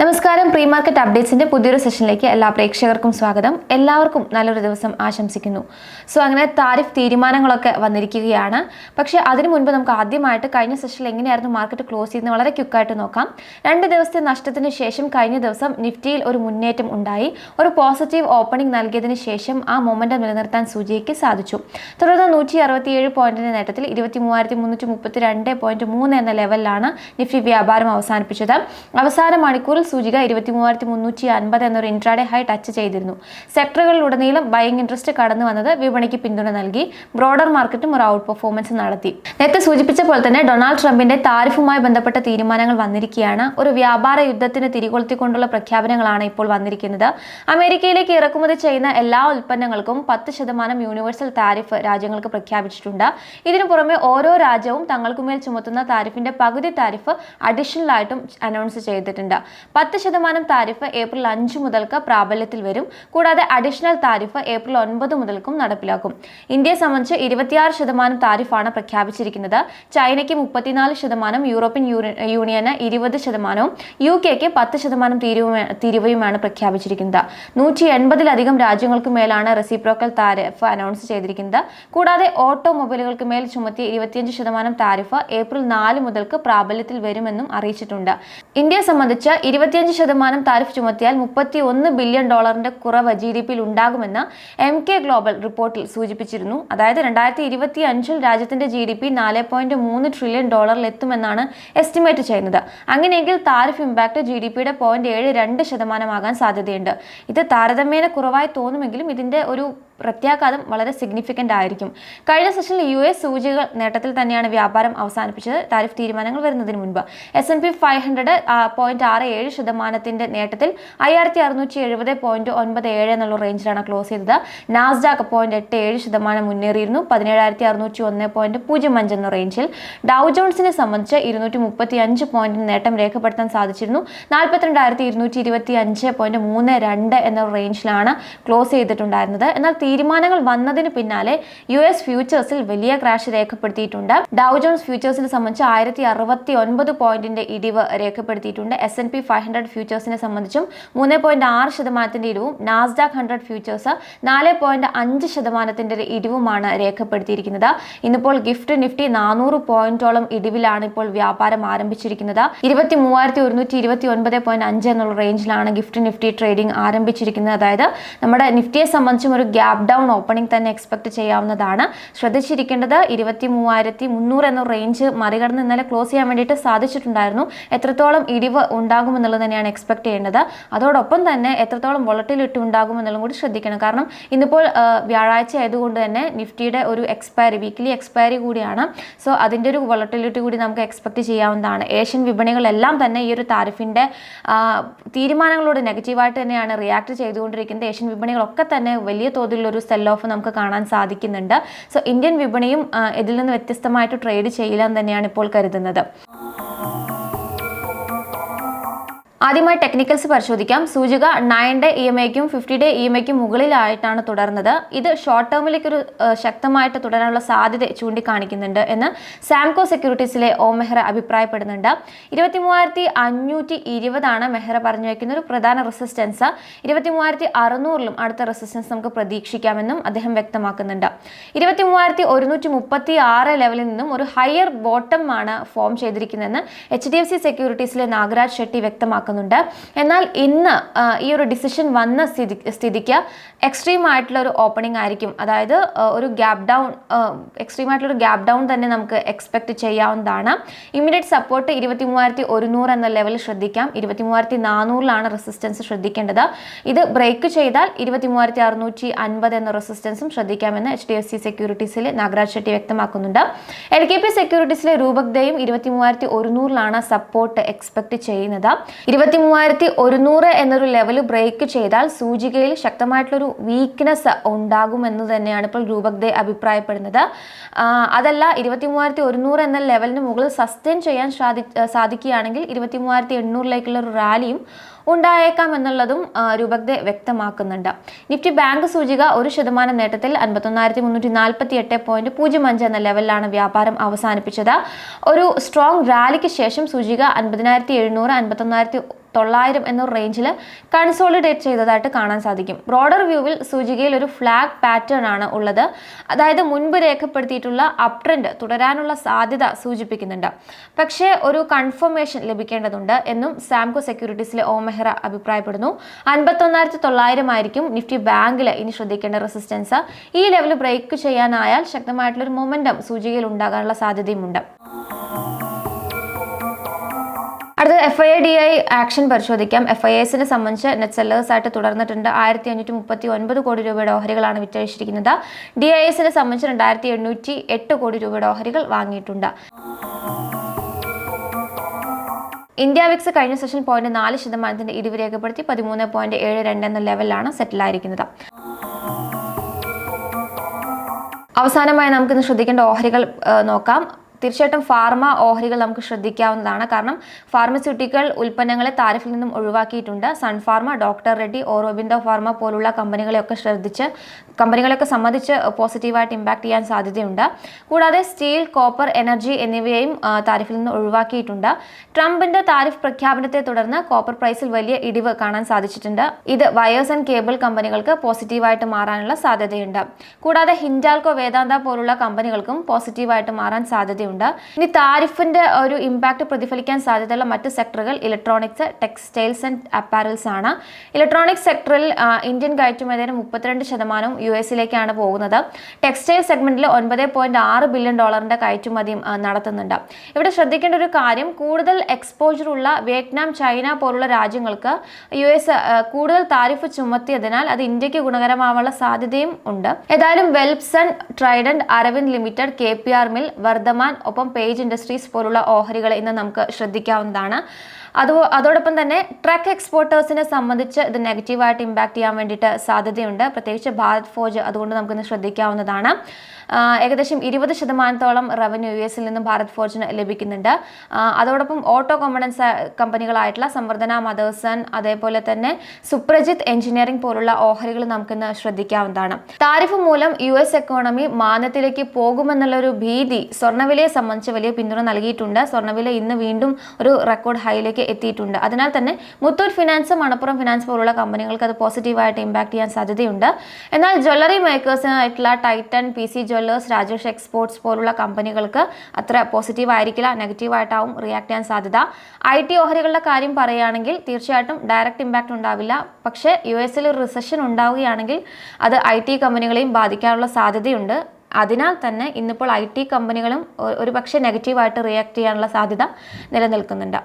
നമസ്കാരം. Pre market അപ്ഡേറ്റ്സിന്റെ പുതിയൊരു സെഷനിലേക്ക് എല്ലാ പ്രേക്ഷകർക്കും സ്വാഗതം. എല്ലാവർക്കും നല്ലൊരു ദിവസം ആശംസിക്കുന്നു. സോ അങ്ങനെ താരിഫ് തീരുമാനങ്ങളൊക്കെ വന്നിരിക്കുകയാണ്. പക്ഷേ അതിനു മുൻപ് നമുക്ക് ആദ്യമായിട്ട് കഴിഞ്ഞ സെഷനിൽ എങ്ങനെയായിരുന്നു മാർക്കറ്റ് ക്ലോസ് ചെയ്യുന്നത് വളരെ ക്വിക്കായിട്ട് നോക്കാം. രണ്ട് ദിവസത്തെ നഷ്ടത്തിന് ശേഷം കഴിഞ്ഞ ദിവസം നിഫ്റ്റിയിൽ ഒരു മുന്നേറ്റം ഉണ്ടായി. ഒരു പോസിറ്റീവ് ഓപ്പണിംഗ് നൽകിയതിന് ശേഷം ആ മൊമെന്റം നിലനിർത്താൻ സൂചിക്ക് സാധിച്ചു. തുടർന്ന് നൂറ്റി അറുപത്തിയേഴ് പോയിന്റിന്റെ നേട്ടത്തിൽ ഇരുപത്തി മൂവായിരത്തി മുന്നൂറ്റി മുപ്പത്തി രണ്ട് പോയിന്റ് മൂന്ന് എന്ന ലെവലിലാണ് നിഫ്റ്റി വ്യാപാരം അവസാനിപ്പിച്ചത്. അവസാന മണിക്കൂറിൽ സൂചിക ഇരുപത്തി മൂവായിരത്തി മുന്നൂറ്റി അൻപത് എന്നൊരു ഇൻട്രാഡേ ഹൈ ടച്ച് ചെയ്തിരുന്നു. സെക്ടറുകളിലുടനീളം ബൈങ് ഇൻട്രസ്റ്റ് കടന്നു വന്നത് വിപണിക്ക് പിന്തുണ നൽകി. ബ്രോഡർ മാർക്കറ്റും ഒരു ഔട്ട് പെർഫോമൻസ് നടത്തി. നേരത്തെ സൂചിപ്പിച്ച പോലെ തന്നെ ഡൊണാൾഡ് ട്രംപിന്റെ താരിഫുമായി ബന്ധപ്പെട്ട തീരുമാനങ്ങൾ വന്നിരിക്കുകയാണ്. ഒരു വ്യാപാര യുദ്ധത്തിന് തിരികൊളുത്തിക്കൊണ്ടുള്ള പ്രഖ്യാപനങ്ങളാണ് ഇപ്പോൾ വന്നിരിക്കുന്നത്. അമേരിക്കയിലേക്ക് ഇറക്കുമതി ചെയ്യുന്ന എല്ലാ ഉൽപ്പന്നങ്ങൾക്കും പത്ത് ശതമാനം യൂണിവേഴ്സൽ താരിഫ് രാജ്യങ്ങൾക്ക് പ്രഖ്യാപിച്ചിട്ടുണ്ട്. ഇതിനു പുറമെ ഓരോ രാജ്യവും തങ്ങൾക്കുമേൽ ചുമത്തുന്ന താരിഫിന്റെ പകുതി താരിഫ് അഡീഷണൽ ആയിട്ടും അനൗൺസ് ചെയ്തിട്ടുണ്ട്. പത്ത് ശതമാനം താരിഫ് ഏപ്രിൽ അഞ്ച് മുതൽക്ക് പ്രാബല്യത്തിൽ വരും. കൂടാതെ അഡീഷണൽ താരിഫ് ഏപ്രിൽ ഒൻപത് മുതൽക്കും നടപ്പിലാക്കും. ഇന്ത്യയെ സംബന്ധിച്ച് ഇരുപത്തിയാറ് ശതമാനം താരിഫാണ് പ്രഖ്യാപിച്ചിരിക്കുന്നത്. ചൈനയ്ക്ക് മുപ്പത്തിനാല് ശതമാനം യൂറോപ്യൻ യൂണി- യൂണിയന് ഇരുപത് ശതമാനവും യു കെക്ക് പത്ത് ശതമാനം തീരുവ തീരുവയുമാണ് പ്രഖ്യാപിച്ചിരിക്കുന്നത്. നൂറ്റി എൺപതിലധികം രാജ്യങ്ങൾക്ക് മേലാണ് റെസിപ്രോക്കൽ താരിഫ് അനൗൺസ് ചെയ്തിരിക്കുന്നത്. കൂടാതെ ഓട്ടോമൊബൈലുകൾക്ക് മേൽ ചുമത്തിയ ഇരുപത്തിയഞ്ച് ശതമാനം താരിഫ് ഏപ്രിൽ നാല് മുതൽക്ക് പ്രാബല്യത്തിൽ വരുമെന്നും അറിയിച്ചിട്ടുണ്ട്. ഇന്ത്യയെ സംബന്ധിച്ച് ഇരുപത്തിയഞ്ച് ശതമാനം താരിഫ് ചുമത്തിയാൽ മുപ്പത്തി ഒന്ന് ബില്യൺ ഡോളറിന്റെ കുറവ് ജി ഡി പിയിൽ ഉണ്ടാകുമെന്ന് എം കെ ഗ്ലോബൽ റിപ്പോർട്ടിൽ സൂചിപ്പിച്ചിരുന്നു. അതായത് രണ്ടായിരത്തി ഇരുപത്തി അഞ്ചിൽ രാജ്യത്തിന്റെ ജി ഡി പി നാല് പോയിന്റ് മൂന്ന് ട്രില്യൺ ഡോളറിൽ എത്തുമെന്നാണ് എസ്റ്റിമേറ്റ് ചെയ്യുന്നത്. അങ്ങനെയെങ്കിൽ താരിഫ് ഇമ്പാക്ട് ജി ഡി പിയുടെ പോയിന്റ് ഏഴ് രണ്ട് ശതമാനമാകാൻ സാധ്യതയുണ്ട്. ഇത് താരതമ്യേന കുറവായി തോന്നുമെങ്കിലും ഇതിന്റെ ഒരു പ്രത്യാഘാതം വളരെ സിഗ്നിഫിക്കന്റ് ആയിരിക്കും. കഴിഞ്ഞ സെഷനിൽ യു എസ് സൂചികൾ നേട്ടത്തിൽ തന്നെയാണ് വ്യാപാരം അവസാനിപ്പിച്ചത്. താരിഫ് തീരുമാനങ്ങൾ വരുന്നതിന് മുൻപ്. S and P five hundred point ആറ് ഏഴ് ശതമാനത്തിന്റെ നേട്ടത്തിൽ അയ്യായിരത്തി അറുന്നൂറ്റി എഴുപത് പോയിന്റ് ഒൻപത് ഏഴ് എന്നുള്ള റേഞ്ചിലാണ് ക്ലോസ് ചെയ്തത്. നാസ്ഡാക്ക് പോയിന്റ് എട്ട് ഏഴ് ശതമാനം മുന്നേറിയിരുന്നു. പതിനേഴായിരത്തി അറുന്നൂറ്റി ഒന്ന് പോയിന്റ് പൂജ്യം അഞ്ച് എന്ന റേഞ്ചിൽ ഡൗ ജോൺസിനെ സംബന്ധിച്ച് ഇരുന്നൂറ്റി മുപ്പത്തി അഞ്ച് പോയിന്റ് നേട്ടം രേഖപ്പെടുത്താൻ സാധിച്ചിരുന്നു. നാൽപ്പത്തിരണ്ടായിരത്തി ഇരുന്നൂറ്റി ഇരുപത്തി അഞ്ച് പോയിന്റ് മൂന്ന് രണ്ട് എന്ന റേഞ്ചിലാണ് ക്ലോസ് ചെയ്തിട്ടുണ്ടായിരുന്നത്. എന്നാൽ തീരുമാനങ്ങൾ വന്നതിന് പിന്നാലെ യു എസ് ഫ്യൂച്ചേഴ്സിൽ വലിയ ക്രാഷ് രേഖപ്പെടുത്തിയിട്ടുണ്ട്. ഡൗ ജോൺസ് ഫ്യൂച്ചേഴ്സിനെ സംബന്ധിച്ച് ആയിരത്തി അറുപത്തി ഒൻപത് പോയിന്റിന്റെ ഇടിവ് രേഖപ്പെടുത്തിയിട്ടുണ്ട്. S N P five hundred ഫ്യൂച്ചേഴ്സിനെ സംബന്ധിച്ചും മൂന്ന് പോയിന്റ് ആറ് ശതമാനത്തിന്റെ ഇടിവും നാസ്ഡാക് ഹൺഡ്രഡ് ഫ്യൂച്ചേഴ്സ് നാല് പോയിന്റ് അഞ്ച് ശതമാനത്തിന്റെ ഇടിവുമാണ് രേഖപ്പെടുത്തിയിരിക്കുന്നത്. ഇന്നിപ്പോൾ ഗിഫ്റ്റ് നിഫ്റ്റി നാനൂറ് പോയിന്റോളം ഇടിവിലാണ് ഇപ്പോൾ വ്യാപാരം ആരംഭിച്ചിരിക്കുന്നത്. ഇരുപത്തി മൂവായിരത്തി ഒരുന്നൂറ്റി ഇരുപത്തി ഒൻപത് പോയിന്റ് അഞ്ച് എന്നുള്ള റേഞ്ചിലാണ് ഗിഫ്റ്റ് നിഫ്റ്റി ട്രേഡിംഗ് ആരംഭിച്ചിരിക്കുന്നത്. അതായത് നമ്മുടെ നിഫ്റ്റിയെ സംബന്ധിച്ചും ഒരു ഗ്യാപ് ഡൗൺ ഓപ്പണിംഗ് തന്നെ എക്സ്പെക്ട് ചെയ്യാവുന്നതാണ്. ശ്രദ്ധിച്ചിരിക്കേണ്ടത് ഇരുപത്തി മൂവായിരത്തി മുന്നൂറ് എന്ന റേഞ്ച് മറികടന്ന് ഇന്നലെ ക്ലോസ് ചെയ്യാൻ വേണ്ടിയിട്ട് സാധിച്ചിട്ടുണ്ടായിരുന്നു. എത്രത്തോളം ഇടിവ് ഉണ്ടാകുമെന്നുള്ളത് തന്നെയാണ് എക്സ്പെക്ട് ചെയ്യേണ്ടത്. അതോടൊപ്പം തന്നെ എത്രത്തോളം വോളറ്റിലിറ്റി ഉണ്ടാകുമെന്നുള്ളതും കൂടി ശ്രദ്ധിക്കണം. കാരണം ഇന്നിപ്പോൾ വ്യാഴാഴ്ച ആയതുകൊണ്ട് തന്നെ നിഫ്റ്റിയുടെ ഒരു എക്സ്പയറി വീക്കിലി എക്സ്പയറി കൂടിയാണ്. സോ അതിന്റെ ഒരു വോളറ്റിലിറ്റി കൂടി നമുക്ക് എക്സ്പെക്ട് ചെയ്യാവുന്നതാണ്. ഏഷ്യൻ വിപണികളെല്ലാം തന്നെ ഈ ഒരു താരിഫിന്റെ തീരുമാനങ്ങളോട് നെഗറ്റീവായിട്ട് തന്നെയാണ് റിയാക്ട് ചെയ്തുകൊണ്ടിരിക്കുന്നത്. ഏഷ്യൻ വിപണികളൊക്കെ തന്നെ വലിയ തോതിലുള്ള ഒരു സെൽ ഓഫ് നമുക്ക് കാണാൻ സാധിക്കുന്നുണ്ട്. സോ ഇന്ത്യൻ വിപണിയും ഇതിൽ നിന്ന് വ്യത്യസ്തമായിട്ട് ട്രേഡ് ചെയ്യില്ല എന്ന് തന്നെയാണ് ഇപ്പോൾ കരുതുന്നത്. ആദ്യമായി ടെക്നിക്കൽസ് പരിശോധിക്കാം. സൂചിക നയൻ ഡേ ഇ എം ഐക്കും ഫിഫ്റ്റി ഡേ ഇ എം ഐക്കും മുകളിലായിട്ടാണ് തുടർന്നത്. ഇത് ഷോർട്ട് ടേമിലേക്ക് ഒരു ശക്തമായിട്ട് തുടരാനുള്ള സാധ്യത ചൂണ്ടിക്കാണിക്കുന്നുണ്ട് എന്ന് സാംകോ സെക്യൂരിറ്റീസിലെ ഓ മെഹ്റ അഭിപ്രായപ്പെടുന്നുണ്ട്. ഇരുപത്തി മൂവായിരത്തി അഞ്ഞൂറ്റി ഇരുപതാണ് മെഹ്റ പറഞ്ഞു വയ്ക്കുന്ന ഒരു പ്രധാന റെസിസ്റ്റൻസ് ഇരുപത്തി മൂവായിരത്തി അറുന്നൂറിലും അടുത്ത റെസിസ്റ്റൻസ് നമുക്ക് പ്രതീക്ഷിക്കാമെന്നും അദ്ദേഹം വ്യക്തമാക്കുന്നുണ്ട്. ഇരുപത്തി മൂവായിരത്തി ഒരുന്നൂറ്റി മുപ്പത്തി ആറ് ലെവലിൽ നിന്നും ഒരു ഹയർ ബോട്ടം ആണ് ഫോം ചെയ്തിരിക്കുന്നതെന്ന് എച്ച് ഡി എഫ് സി സെക്യൂരിറ്റീസിലെ നാഗരാജ് ഷെട്ടി വ്യക്തമാക്കുന്നുണ്ട് എന്നാൽ ഇന്ന് ഈ ഒരു ഡിസിഷൻ വന്ന സ്ഥിതി സ്ഥിതിക്ക് എക്സ്ട്രീം ആയിട്ടുള്ള ഒരു ഓപ്പണിംഗ് ആയിരിക്കും. അതായത് ഒരു ഗ്യാപ് ഡൗൺ എക്സ്ട്രീം ആയിട്ടുള്ള ഒരു ഗ്യാപ് ഡൗൺ തന്നെ നമുക്ക് എക്സ്പെക്ട് ചെയ്യാവുന്നതാണ്. ഇമ്മീഡിയറ്റ് സപ്പോർട്ട് ഇരുപത്തി മൂവായിരത്തി ഒരുന്നൂറ് എന്ന ലെവൽ ശ്രദ്ധിക്കാം. ഇരുപത്തി മൂവായിരത്തി നാനൂറിലാണ് റെസിസ്റ്റൻസ് ശ്രദ്ധിക്കേണ്ടത്. ഇത് ബ്രേക്ക് ചെയ്താൽ ഇരുപത്തി മൂവായിരത്തി അറുന്നൂറ്റി അൻപത് എന്ന റെസിസ്റ്റൻസും ശ്രദ്ധിക്കാമെന്ന് എച്ച് ഡി എഫ് സി സെക്യൂരിറ്റീസിലെ നാഗരാജ് ഷെട്ടി വ്യക്തമാക്കുന്നുണ്ട്. എൽ കെ പി സെക്യൂരിറ്റീസിലെ രൂപക്ദയും ഇരുപത്തി മൂവായിരത്തി ഒരുന്നൂറിലാണ് സപ്പോർട്ട് എക്സ്പെക്ട് ചെയ്യുന്നത്. ഇരുപത്തി മൂവായിരത്തി ഒരുന്നൂറ് എന്നൊരു ലെവൽ ബ്രേക്ക് ചെയ്താൽ സൂചികയിൽ ശക്തമായിട്ടുള്ളൊരു വീക്ക്നെസ് ഉണ്ടാകുമെന്ന് തന്നെയാണ് ഇപ്പോൾ രൂപഗ്ദേ അഭിപ്രായപ്പെടുന്നത്. അതല്ല ഇരുപത്തി മൂവായിരത്തി ഒരുന്നൂറ് എന്ന ലെവലിന് മുകളിൽ സസ്റ്റെയിൻ ചെയ്യാൻ സാധി സാധിക്കുകയാണെങ്കിൽ ഇരുപത്തി മൂവായിരത്തി എണ്ണൂറിലേക്കുള്ള ഒരു റാലിയും ഉണ്ടായേക്കാം എന്നുള്ളതും ആ, രൂപഗ്ദെ വ്യക്തമാക്കുന്നുണ്ട്. നിഫ്റ്റി ബാങ്ക് സൂചിക ഒരു ശതമാനം നേട്ടത്തിൽ അൻപത്തൊന്നായിരത്തി മുന്നൂറ്റി നാൽപ്പത്തി എട്ട് പോയിന്റ് പൂജ്യം അഞ്ച് എന്ന ലെവലിലാണ് വ്യാപാരം അവസാനിപ്പിച്ചത്. ഒരു സ്ട്രോങ് റാലിക്ക് ശേഷം സൂചിക അൻപതിനായിരത്തി എഴുന്നൂറ് അൻപത്തൊന്നായിരത്തി തൊള്ളായിരം എന്ന റേഞ്ചിൽ കൺസോളിഡേറ്റ് ചെയ്തതായിട്ട് കാണാൻ സാധിക്കും. ബ്രോഡർ വ്യൂവിൽ സൂചികയിൽ ഒരു ഫ്ലാഗ് പാറ്റേൺ ആണ് ഉള്ളത്. അതായത് മുൻപ് രേഖപ്പെടുത്തിയിട്ടുള്ള അപ് ട്രെൻഡ് തുടരാനുള്ള സാധ്യത സൂചിപ്പിക്കുന്നുണ്ട്. പക്ഷേ ഒരു കൺഫർമേഷൻ ലഭിക്കേണ്ടതുണ്ട് എന്നും സാംകോ സെക്യൂരിറ്റീസിലെ ഓ മെഹ്റ അഭിപ്രായപ്പെടുന്നു. അൻപത്തൊന്നായിരത്തി തൊള്ളായിരം ആയിരിക്കും നിഫ്റ്റി ബാങ്കിൽ ഇനി ശ്രദ്ധിക്കേണ്ട റെസിസ്റ്റൻസ് ഈ ലെവൽ ബ്രേക്ക് ചെയ്യാനായാൽ ശക്തമായിട്ടുള്ളൊരു മൊമെന്റം സൂചികയിൽ ഉണ്ടാകാനുള്ള സാധ്യതയുമുണ്ട്. അടുത്ത F I D I action പരിശോധിക്കാം. എഫ് ഐ എസിനെ സംബന്ധിച്ച് നെറ്റ് സെല്ലേഴ്സ് ആയിട്ട് തുടർന്നിട്ടുണ്ട്. ആയിരത്തി അഞ്ഞൂറ്റി മുപ്പത്തി ഒൻപത് കോടി രൂപയുടെ ഓഹരികളാണ് വിറ്റഴിച്ചിരിക്കുന്നത്. ഡി ഐ എസിനെ സംബന്ധിച്ച് രണ്ടായിരത്തി എണ്ണൂറ്റി എട്ട് കോടി രൂപയുടെ ഓഹരികൾ വാങ്ങിയിട്ടുണ്ട്. ഇന്ത്യ വിക്സ് കഴിഞ്ഞ സെഷൻ പോയിന്റ് നാല് ശതമാനത്തിന്റെ ഇടിവ് രേഖപ്പെടുത്തി പതിമൂന്ന് പോയിന്റ് ഏഴ് രണ്ട് എന്ന ലെവലിലാണ് സെറ്റിലായിരിക്കുന്നത് അവസാനമായി നമുക്കിന്ന് ശ്രദ്ധിക്കേണ്ട ഓഹരികൾ നോക്കാം. തീർച്ചയായിട്ടും ഫാർമ ഓഹരികൾ നമുക്ക് ശ്രദ്ധിക്കാവുന്നതാണ്. കാരണം ഫാർമസ്യൂട്ടിക്കൽ ഉൽപ്പന്നങ്ങളെ താരിഫിൽ നിന്നും ഒഴിവാക്കിയിട്ടുണ്ട്. Sun Pharma doctor Reddy Aurobindo pharma പോലുള്ള കമ്പനികളെയൊക്കെ ശ്രദ്ധിച്ച് കമ്പനികളെയൊക്കെ സംബന്ധിച്ച് പോസിറ്റീവായിട്ട് ഇമ്പാക്ട് ചെയ്യാൻ സാധ്യതയുണ്ട്. കൂടാതെ സ്റ്റീൽ കോപ്പർ എനർജി എന്നിവയെയും താരിഫിൽ നിന്ന് ഒഴിവാക്കിയിട്ടുണ്ട്. ട്രംപിന്റെ താരിഫ് പ്രഖ്യാപനത്തെ തുടർന്ന് കോപ്പർ പ്രൈസിൽ വലിയ ഇടിവ് കാണാൻ സാധിച്ചിട്ടുണ്ട്. ഇത് വയേഴ്സ് ആൻഡ് കേബിൾ കമ്പനികൾക്ക് പോസിറ്റീവായിട്ട് മാറാനുള്ള സാധ്യതയുണ്ട്. കൂടാതെ ഹിൻഡാൽകോ വേദാന്ത പോലുള്ള കമ്പനികൾക്കും പോസിറ്റീവായിട്ട് മാറാൻ സാധ്യതയുണ്ട്. ഉണ്ട് ഇനി താരിഫിന്റെ ഒരു ഇമ്പാക്ട് പ്രതിഫലിക്കാൻ സാധ്യതയുള്ള മറ്റ് സെക്ടറുകൾ ഇലക്ട്രോണിക്സ് ടെക്സ്റ്റൈൽസ് ആൻഡ് അപ്പാരൽസ് ആണ്. ഇലക്ട്രോണിക്സ് സെക്ടറിൽ ഇന്ത്യൻ കയറ്റുമതിയുടെ മുപ്പത്തിരണ്ട് ശതമാനവും യു എസിലേക്കാണ് പോകുന്നത്. ടെക്സ്റ്റൈൽ സെഗ്മെന്റിൽ ഒൻപത് പോയിന്റ് ആറ് ബില്യൺ ഡോളറിന്റെ കയറ്റുമതിയും നടത്തുന്നുണ്ട്. ഇവിടെ ശ്രദ്ധിക്കേണ്ട ഒരു കാര്യം കൂടുതൽ എക്സ്പോജർ ഉള്ള വിയറ്റ്നാം ചൈന പോലുള്ള രാജ്യങ്ങൾക്ക് യു എസ് കൂടുതൽ താരിഫ് ചുമത്തിയതിനാൽ അത് ഇന്ത്യയ്ക്ക് ഗുണകരമാവാനുള്ള സാധ്യതയും ഉണ്ട്. ഏതായാലും Welspun Trident Arvind limited K P R mill Vardhman ഒപ്പം പേജ് ഇൻഡസ്ട്രീസ് പോലുള്ള ഓഹരികൾ ഇന്ന് നമുക്ക് ശ്രദ്ധിക്കാവുന്നതാണ്. അത് അതോടൊപ്പം തന്നെ ട്രക്ക് എക്സ്പോർട്ടേഴ്സിനെ സംബന്ധിച്ച് ഇത് നെഗറ്റീവായിട്ട് ഇമ്പാക്ട് ചെയ്യാൻ വേണ്ടിയിട്ട് സാധ്യതയുണ്ട്. പ്രത്യേകിച്ച് ഭാരത് ഫോജ് അതുകൊണ്ട് നമുക്കിന്ന് ശ്രദ്ധിക്കാവുന്നതാണ്. ഏകദേശം ഇരുപത് ശതമാനത്തോളം റവന്യൂ യു എസിൽ നിന്നും ഭാരത് ഫോർജിന് ലഭിക്കുന്നുണ്ട്. അതോടൊപ്പം ഓട്ടോ കോമ്പണൻസ് കമ്പനികളായിട്ടുള്ള സംവർദ്ധന മദേഴ്സൺ അതേപോലെ തന്നെ സുപ്രജിത് എഞ്ചിനീയറിംഗ് പോലുള്ള ഓഹരികൾ നമുക്കിന്ന് ശ്രദ്ധിക്കാവുന്നതാണ്. താരിഫ് മൂലം യു എസ് എക്കോണമി മാനത്തിലേക്ക് പോകുമെന്നുള്ള ഒരു ഭീതി സ്വർണവിലയെ സംബന്ധിച്ച് വലിയ പിന്തുണ നൽകിയിട്ടുണ്ട്. സ്വർണവില ഇന്ന് വീണ്ടും ഒരു റെക്കോർഡ് ഹൈയിലേക്ക് എത്തിയിട്ടുണ്ട്. അതിനാൽ തന്നെ മുത്തൂർ ഫിനാൻസ് മണപ്പുറം ഫിനാൻസ് പോലുള്ള കമ്പനികൾക്ക് അത് പോസിറ്റീവായിട്ട് ഇമ്പാക്ട് ചെയ്യാൻ സാധ്യതയുണ്ട്. എന്നാൽ jewellery മേക്കേഴ്സിനായിട്ടുള്ള Titan P C jewellers Rajesh exports പോലുള്ള കമ്പനികൾക്ക് അത്ര പോസിറ്റീവ് ആയിരിക്കില്ല നെഗറ്റീവായിട്ടാവും റിയാക്ട് ചെയ്യാൻ സാധ്യത. ഐ ടി ഓഹരികളുടെ കാര്യം പറയുകയാണെങ്കിൽ തീർച്ചയായിട്ടും ഡയറക്റ്റ് ഇമ്പാക്റ്റ് ഉണ്ടാവില്ല. പക്ഷേ യു എസിൽ ഒരു റിസഷൻ ഉണ്ടാവുകയാണെങ്കിൽ അത് ഐ ടി കമ്പനികളെയും ബാധിക്കാനുള്ള സാധ്യതയുണ്ട്. അതിനാൽ തന്നെ ഇന്നിപ്പോൾ ഐ ടി കമ്പനികളും ഒരു പക്ഷേ നെഗറ്റീവായിട്ട് റിയാക്ട് ചെയ്യാനുള്ള സാധ്യത നിലനിൽക്കുന്നുണ്ട്.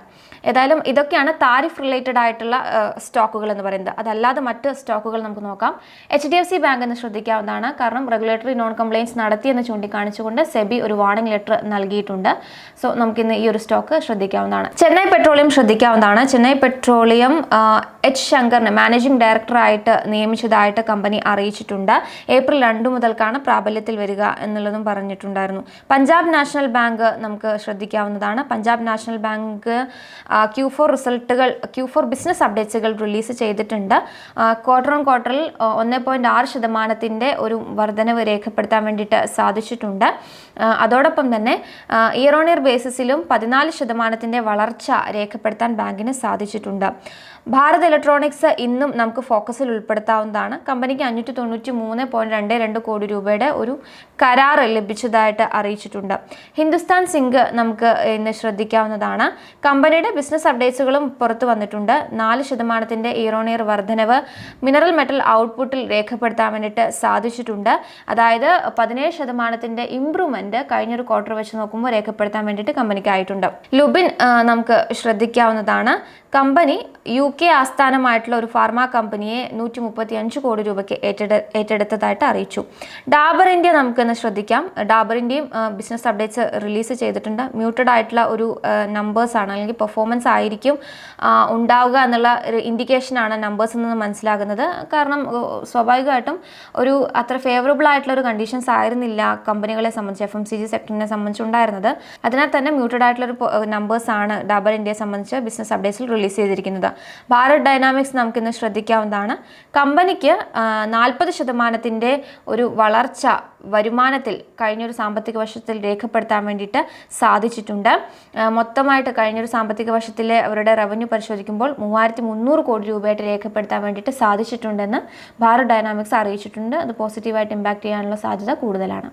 ഏതായാലും ഇതൊക്കെയാണ് താരിഫ് റിലേറ്റഡ് ആയിട്ടുള്ള സ്റ്റോക്കുകൾ എന്ന് പറയുന്നത്. അതല്ലാതെ മറ്റ് സ്റ്റോക്കുകൾ നമുക്ക് നോക്കാം. H D F C bank എന്ന് ശ്രദ്ധിക്കാവുന്നതാണ്. കാരണം റെഗുലേറ്ററി നോൺ കംപ്ലയിൻസ് നടത്തിയെന്ന് ചൂണ്ടിക്കാണിച്ചുകൊണ്ട് സെബി ഒരു വാർണിംഗ് ലെറ്റർ നൽകിയിട്ടുണ്ട്. സോ നമുക്കിന്ന് ഈ ഒരു സ്റ്റോക്ക് ശ്രദ്ധിക്കാവുന്നതാണ്. ചെന്നൈ പെട്രോളിയം ശ്രദ്ധിക്കാവുന്നതാണ്. ചെന്നൈ പെട്രോളിയം എച്ച് ശങ്കറിനെ മാനേജിംഗ് ഡയറക്ടറായിട്ട് നിയമിച്ചതായിട്ട് കമ്പനി അറിയിച്ചിട്ടുണ്ട്. ഏപ്രിൽ രണ്ട് മുതൽക്കാണ് പ്രാബല്യത്തിൽ വരിക എന്നുള്ളതും പറഞ്ഞിട്ടുണ്ടായിരുന്നു. പഞ്ചാബ് നാഷണൽ ബാങ്ക് നമുക്ക് ശ്രദ്ധിക്കാവുന്നതാണ്. Punjab national bank Q four റിസൾട്ടുകൾ Q four business അപ്ഡേറ്റ്സുകൾ റിലീസ് ചെയ്തിട്ടുണ്ട്. ക്വാർട്ടർ ഓൺ ക്വാർട്ടറിൽ ഒന്ന് പോയിന്റ് ആറ് ശതമാനത്തിന്റെ ഒരു വർധനവ് രേഖപ്പെടുത്താൻ വേണ്ടിയിട്ട് സാധിച്ചിട്ടുണ്ട്. അതോടൊപ്പം തന്നെ ഇയർ ഓൺ ഇയർ ബേസിസിലും പതിനാല് ശതമാനത്തിന്റെ വളർച്ച രേഖപ്പെടുത്താൻ ബാങ്കിന് സാധിച്ചിട്ടുണ്ട്. ഭാരത് ഇലക്ട്രോണിക്സ് ഇന്നും നമുക്ക് ഫോക്കസിൽ ഉൾപ്പെടുത്താവുന്നതാണ്. കമ്പനിക്ക് അഞ്ഞൂറ്റി തൊണ്ണൂറ്റി മൂന്ന് പോയിന്റ് രണ്ട് രണ്ട് കോടി രൂപയുടെ ഒരു കരാർ ലഭിച്ചതായിട്ട് അറിയിച്ചിട്ടുണ്ട്. ഹിന്ദുസ്ഥാൻ സിങ്ക് നമുക്ക് ഇന്ന് ശ്രദ്ധിക്കാവുന്നതാണ്. കമ്പനിയുടെ ബിസിനസ് അപ്ഡേറ്റ്സുകളും പുറത്തു വന്നിട്ടുണ്ട്. നാല് ശതമാനത്തിന്റെ ഇറോണിയർ വർധനവ് മിനറൽ മെറ്റൽ ഔട്ട്പുട്ടിൽ രേഖപ്പെടുത്താൻ വേണ്ടിയിട്ട് സാധിച്ചിട്ടുണ്ട്. അതായത് പതിനേഴ് ശതമാനത്തിന്റെ ഇംപ്രൂവ്മെന്റ് കഴിഞ്ഞൊരു ക്വാർട്ടർ വെച്ച് നോക്കുമ്പോൾ രേഖപ്പെടുത്താൻ വേണ്ടിയിട്ട് കമ്പനിക്കായിട്ടുണ്ട്. ലുബിൻ നമുക്ക് ശ്രദ്ധിക്കാവുന്നതാണ്. കമ്പനി യു കെ ആസ്ഥാനമായിട്ടുള്ള ഒരു ഫാർമ കമ്പനിയെ നൂറ്റി മുപ്പത്തി അഞ്ച് കോടി രൂപയ്ക്ക് ഏറ്റെടു ഏറ്റെടുത്തതായിട്ട് അറിയിച്ചു. ഡാബർ ഇന്ത്യ നമുക്കിന്ന് ശ്രദ്ധിക്കാം. ഇന്ത്യയും ബിസിനസ് അപ്ഡേറ്റ്സ് റിലീസ് ചെയ്തിട്ടുണ്ട്. മ്യൂട്ടഡ് ആയിട്ടുള്ള ഒരു നമ്പേഴ്സ് ആണ്. അല്ലെങ്കിൽ പെർഫോമൻസ് ആയിരിക്കും ഉണ്ടാവുക എന്നുള്ള ഇൻഡിക്കേഷനാണ് നമ്പേഴ്സ് നിന്ന് മനസ്സിലാകുന്നത്. കാരണം സ്വാഭാവികമായിട്ടും ഒരു അത്ര ഫേവറബിൾ ആയിട്ടുള്ള ഒരു കണ്ടീഷൻസ് ആയിരുന്നില്ല കമ്പനികളെ സംബന്ധിച്ച് എഫ് എം സി ജി സെക്ടറിനെ സംബന്ധിച്ചുണ്ടായിരുന്നത് അതിനാൽ തന്നെ മ്യൂട്ടഡ് ആയിട്ടുള്ള ഒരു നമ്പേഴ്സ് ആണ് ഡാബർ ഇന്ത്യയെ സംബന്ധിച്ച് ബിസിനസ് അപ്ഡേറ്റ്സിൽ റിലീസ് ചെയ്തിരിക്കുന്നത്. ഭാരത് ഡൈനാമിക്സ് നമുക്കിന്ന് ശ്രദ്ധിക്കാവുന്നതാണ്. കമ്പനിക്ക് നാൽപ്പത് ശതമാനത്തിന്റെ ഒരു വളർച്ച വരുമാനത്തിൽ കഴിഞ്ഞൊരു സാമ്പത്തിക വർഷത്തിൽ രേഖപ്പെടുത്താൻ വേണ്ടിയിട്ട് സാധിച്ചിട്ടുണ്ട്. മൊത്തമായിട്ട് കഴിഞ്ഞൊരു സാമ്പത്തിക വർഷത്തിലെ അവരുടെ റവന്യൂ പരിശോധിക്കുമ്പോൾ മൂവായിരത്തി മുന്നൂറ് കോടി രൂപയായിട്ട് രേഖപ്പെടുത്താൻ വേണ്ടിയിട്ട് സാധിച്ചിട്ടുണ്ടെന്ന് ഭാരത് ഡൈനാമിക്സ് അറിയിച്ചിട്ടുണ്ട്. അത് പോസിറ്റീവായിട്ട് ഇമ്പാക്റ്റ് ചെയ്യാനുള്ള സാധ്യത കൂടുതലാണ്.